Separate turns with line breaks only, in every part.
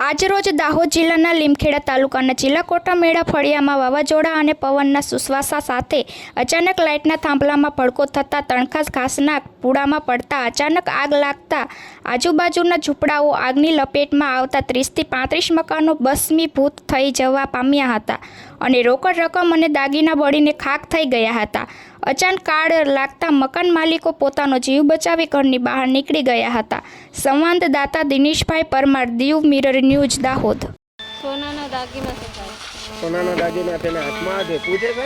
આજરોજ દાહોદ જિલ્લાના લીમખેડા તાલુકાના જિલ્લાકોટા મેળા ફળિયામાં વાવાઝોડા અને પવનના સુશ્વાસા સાથે અચાનક લાઇટના થાંભલામાં ભડકો થતાં તણખાસ ઘાસના પૂડામાં પડતા અચાનક આગ લાગતા આજુબાજુના ઝૂંપડાઓ આગની લપેટમાં આવતા ત્રીસથી પાંત્રીસ મકાનો ભસ્મીભૂત થઈ જવા પામ્યા હતા અને રોકડ રકમ અને દાગીના બળીને ખાક થઈ ગયા હતા. અચાનક કાળ લાગતા મકાન માલિકો પોતાનો જીવ બચાવી ઘરની બહાર નીકળી ગયા હતા. સંવાદદાતા દિનેશભાઈ પરમાર દીવ મિરર ન્યૂઝ દાહોદ.
સોનાના દાગીના છે
સોનાના દાગીના તેને હાથમાં છે પૂજે છે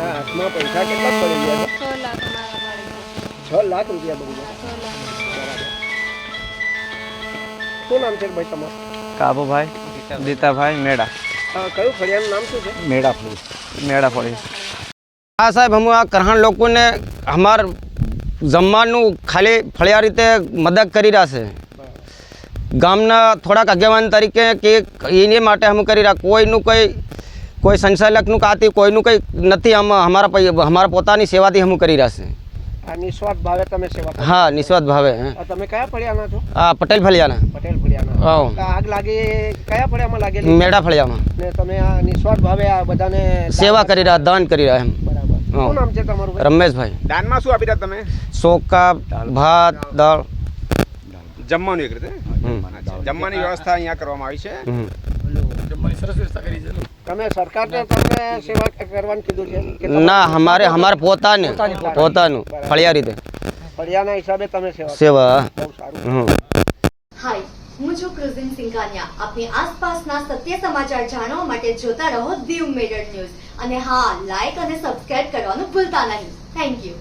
હાથમાં પૈસા કેટલા પડી ગયા છ?
લાખ અમારા મળી
છ લાખ રૂપિયા પડી ગયા.
છ લાખ.
બરાબર. શું નામ છે ભાઈ તમારું?
કાબુભાઈ દીતાભાઈ મેડા.
કયું ફળિયાનું નામ શું છે?
મેળા ફળી મેળા ફળી હા સાહેબ અમે આ કરહાણ લોકોને અમાર જમવાનું ખાલી ફળિયા રીતે મદદ કરી રહ્યા છે. ગામના થોડાક આગેવાન તરીકે કે એને માટે અમે કરી રહ્યા. કોઈનું કંઈ કોઈ સંચાલકનું કાતી કોઈનું કંઈ નથી આમ અમારા અમારા પોતાની સેવાથી અમે કરી રહ્યા છે.
નિસ્વાર્થ ભાવે તમે સેવા
હા નિસ્વાર્થ ભાવે હે.
તમે કયા ફળિયાના છો?
આ પટેલ ફળિયાના.
પટેલ ફળિયાના આગ લાગી કયા ફળિયામાં લાગે
મેડા ફળિયામાં.
ને તમે આ નિસ્વાર્થ ભાવે આ બધાને
સેવા કરી. રહ્યા દાન કરી રહ્યા એમ.
બરાબર.
હા.
શું નામ છે તમારું
રમેશભાઈ.
દાનમાં શું આપી રહ્યા તમે?
શોકા ભાત દાળ.
જમવાનું એક રીતે. જમવાની વ્યવસ્થા અહીંયા કરવામાં આવી છે.
તમે સરકારને તમને સેવા કરવાનું કીધું છે
ના અમારે અમારે પોતાને પોતાનું ફળિયા રીતે.
ફળિયાના હિસાબે તમે સેવા
સેવા.
બહુ સારું.
હમ.
હાય હું છું ક્રુઝિન સિંઘાનિયા. આપની આસપાસના સત્ય સમાચાર જાણવા માટે જોતા રહો દીવ મિરર ન્યૂઝ. અને હા લાઈક અને સબસ્ક્રાઇબ કરવાનું ભૂલતા નહીં. Thank you